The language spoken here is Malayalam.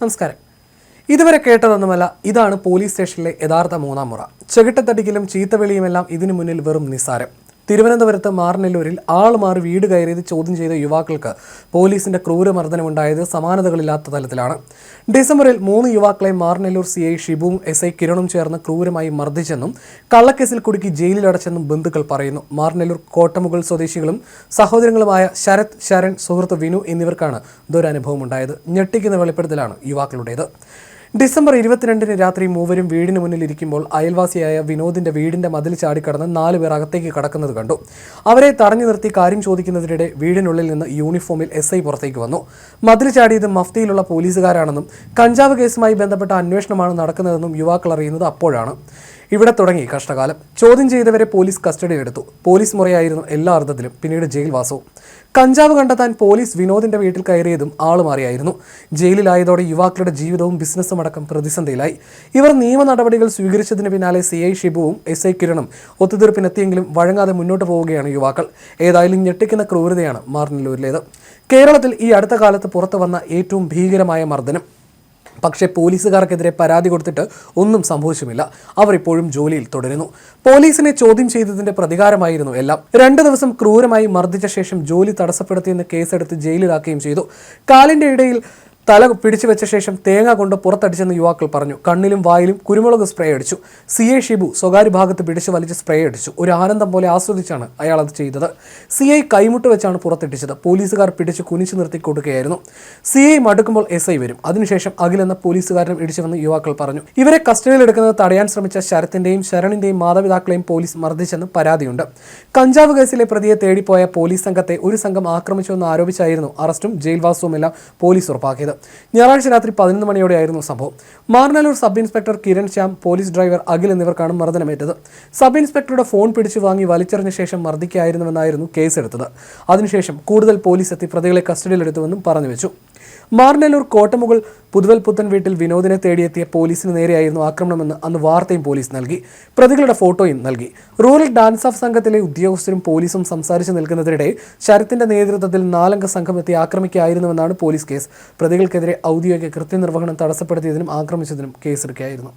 നമസ്കാരം. ഇതുവരെ കേട്ടതൊന്നുമല്ല ഇതാണ് പോലീസ് സ്റ്റേഷനിലെ യഥാർത്ഥ മൂന്നാം മുറ. ചെകിട്ടത്തടിക്കലും ചീത്തവിളിയുമെല്ലാം ഇതിനു മുന്നിൽ വെറും നിസ്സാരം. തിരുവനന്തപുരത്ത് മാർനെല്ലൂരിൽ ആൾ മാറി വീട് കയറിയത് ചോദ്യം ചെയ്ത യുവാക്കൾക്ക് പോലീസിന്റെ ക്രൂരമർദ്ദനമുണ്ടായത് സമാനതകളില്ലാത്ത തലത്തിലാണ്. ഡിസംബറിൽ മൂന്ന് യുവാക്കളെ മാർനെല്ലൂർ സി ഐ ഷിബുവും എസ് ഐ കിരണും ചേർന്ന് ക്രൂരമായി മർദ്ദിച്ചെന്നും കള്ളക്കേസിൽ കുടുക്കി ജയിലിലടച്ചെന്നും ബന്ധുക്കൾ പറയുന്നു. മാർനെല്ലൂർ കോട്ടമുകൾ സ്വദേശികളും സഹോദരങ്ങളുമായ ശരത് ശരൺ സുഹൃത്ത് വിനു എന്നിവർക്കാണ് ദുരനുഭവം ഉണ്ടായത് ഞെട്ടിക്കുന്ന വെളിപ്പെടുത്തലാണ് യുവാക്കളുടേത്. ഡിസംബർ ഇരുപത്തിരണ്ടിന് രാത്രി മൂവരും വീടിന് മുന്നിൽ ഇരിക്കുമ്പോൾ അയൽവാസിയായ വിനോദിന്റെ വീടിന്റെ മതിൽ ചാടിക്കടന്ന് നാല് പേർ അകത്തേക്ക് കടക്കുന്നത് കണ്ടു. അവരെ തടഞ്ഞു നിർത്തി കാര്യം ചോദിക്കുന്നതിനിടെ വീടിനുള്ളിൽ നിന്ന് യൂണിഫോമിൽ എസ് ഐ പുറത്തേക്ക് വന്നു. മതിൽ ചാടിയത് മഫ്തിയിലുള്ള പോലീസുകാരാണെന്നും കഞ്ചാവ് കേസുമായി ബന്ധപ്പെട്ട അന്വേഷണമാണ് നടക്കുന്നതെന്നും യുവാക്കൾ അറിയുന്നത് അപ്പോഴാണ്. ഇവിടെ തുടങ്ങി കഷ്ടകാലം. ചോദ്യം ചെയ്തവരെ പോലീസ് കസ്റ്റഡിയിലെടുത്തു. പോലീസ് മുറയായിരുന്നു എല്ലാ അർത്ഥത്തിലും പിന്നീട് ജയിൽവാസവും. കഞ്ചാവ് കണ്ടെത്താൻ പോലീസ് വിനോദിന്റെ വീട്ടിൽ കയറിയതും ആളുമാറിയായിരുന്നു. ജയിലിലായതോടെ യുവാക്കളുടെ ജീവിതവും ബിസിനസ്സും അടക്കം പ്രതിസന്ധിയിലായി. ഇവർ നിയമ നടപടികൾ സ്വീകരിച്ചതിന് പിന്നാലെ സി ഐ ഷിബുവും എസ് ഐ കിരണും ഒത്തുതീർപ്പിനെത്തിയെങ്കിലും വഴങ്ങാതെ മുന്നോട്ട് പോവുകയാണ് യുവാക്കൾ. ഏതായാലും ഞെട്ടിക്കുന്ന ക്രൂരതയാണ് മാർനല്ലൂരിലേത്. കേരളത്തിൽ ഈ അടുത്ത കാലത്ത് പുറത്തു വന്ന ഏറ്റവും ഭീകരമായ മർദ്ദനം. പക്ഷേ പോലീസുകാർക്കെതിരെ പരാതി കൊടുത്തിട്ട് ഒന്നും സംഭവിച്ചുമില്ല. അവർ ഇപ്പോഴും ജോലിയിൽ തുടരുന്നു. പോലീസിനെ ചോദ്യം ചെയ്തതിന്റെ പ്രതികാരമായിരുന്നു എല്ലാം. രണ്ടു ദിവസം ക്രൂരമായി മർദ്ദിച്ച ശേഷം ജോലി തടസ്സപ്പെടുത്തിയെന്ന് കേസെടുത്ത് ജയിലിലാക്കുകയും ചെയ്തു. കാലിന്റെ ഇടയിൽ തല പിടിച്ചു വെച്ച ശേഷം തേങ്ങ കൊണ്ട് പുറത്തടിച്ചെന്ന് യുവാക്കൾ പറഞ്ഞു. കണ്ണിലും വായിലും കുരുമുളക് സ്പ്രേ അടിച്ചു. സി എ ഷിബു സ്വകാര്യ ഭാഗത്ത് പിടിച്ച് വലിച്ച് സ്പ്രേ അടിച്ചു. ഒരു ആനന്ദം പോലെ ആസ്വദിച്ചാണ് അയാൾ അത് ചെയ്തത്. സി ഐ കൈമുട്ട് വെച്ചാണ് പുറത്തിട്ടിച്ചത്. പോലീസുകാർ പിടിച്ച് കുനിച്ചു നിർത്തി കൊടുക്കുകയായിരുന്നു. സി ഐ മടുക്കുമ്പോൾ എസ് ഐ വരും. അതിനുശേഷം അഖിലെന്ന പോലീസുകാരനും ഇടിച്ചുവെന്ന് യുവാക്കൾ പറഞ്ഞു. ഇവരെ കസ്റ്റഡിയിലെടുക്കുന്നത് തടയാൻ ശ്രമിച്ച ശരത്തിന്റെയും ശരണിന്റെയും മാതാപിതാക്കളെയും പോലീസ് മർദ്ദിച്ചെന്ന് പരാതിയുണ്ട്. കഞ്ചാവ് കേസിലെ പ്രതിയെ തേടിപ്പോയ പോലീസ് സംഘത്തെ ഒരു സംഘം ആക്രമിച്ചുവെന്ന് ആരോപിച്ചായിരുന്നു അറസ്റ്റും ജയിൽവാസവുമെല്ലാം പോലീസ് ഉറപ്പാക്കിയത്. ഞായറാഴ്ച രാത്രി പതിനൊന്ന് മണിയോടെയായിരുന്നു സംഭവം. Maranalloor sub inspector Kiran Shyam police driver Akhil എന്നിവർക്കാണ് മർദ്ദനമേറ്റത്. സബ് ഇൻസ്പെക്ടറുടെ ഫോൺ പിടിച്ചു വാങ്ങി വലിച്ചെറിഞ്ഞ ശേഷം മർദ്ദിക്കായിരുന്നുവെന്നായിരുന്നു കേസെടുത്തത്. അതിനുശേഷം കൂടുതൽ പോലീസ് എത്തി പ്രതികളെ കസ്റ്റഡിയിലെടുത്തുവെന്നും പറഞ്ഞു വെച്ചു. മാർനല്ലൂർ കോട്ടമുകൾ പുതുവൽ പുത്തൻ വീട്ടിൽ വിനോദിനെ തേടിയെത്തിയ പോലീസിന് നേരെയായിരുന്നു ആക്രമണമെന്ന് അന്ന് വാർത്തയും പോലീസ് നൽകി. പ്രതികളുടെ ഫോട്ടോയും നൽകി. റൂറൽ ഡാൻസ് ഓഫ് സംഘത്തിലെ ഉദ്യോഗസ്ഥരും പോലീസും സംസാരിച്ചു നിൽക്കുന്നതിനിടെ ശരത്തിന്റെ നേതൃത്വത്തിൽ നാലംഗ സംഘം എത്തി ആക്രമിക്കുകയായിരുന്നുവെന്നാണ് പോലീസ് കേസ്. പ്രതികൾക്കെതിരെ ഔദ്യോഗിക കൃത്യനിർവഹണം തടസ്സപ്പെടുത്തിയതിനും ആക്രമിച്ചതിനും കേസെടുക്കുകയായിരുന്നു.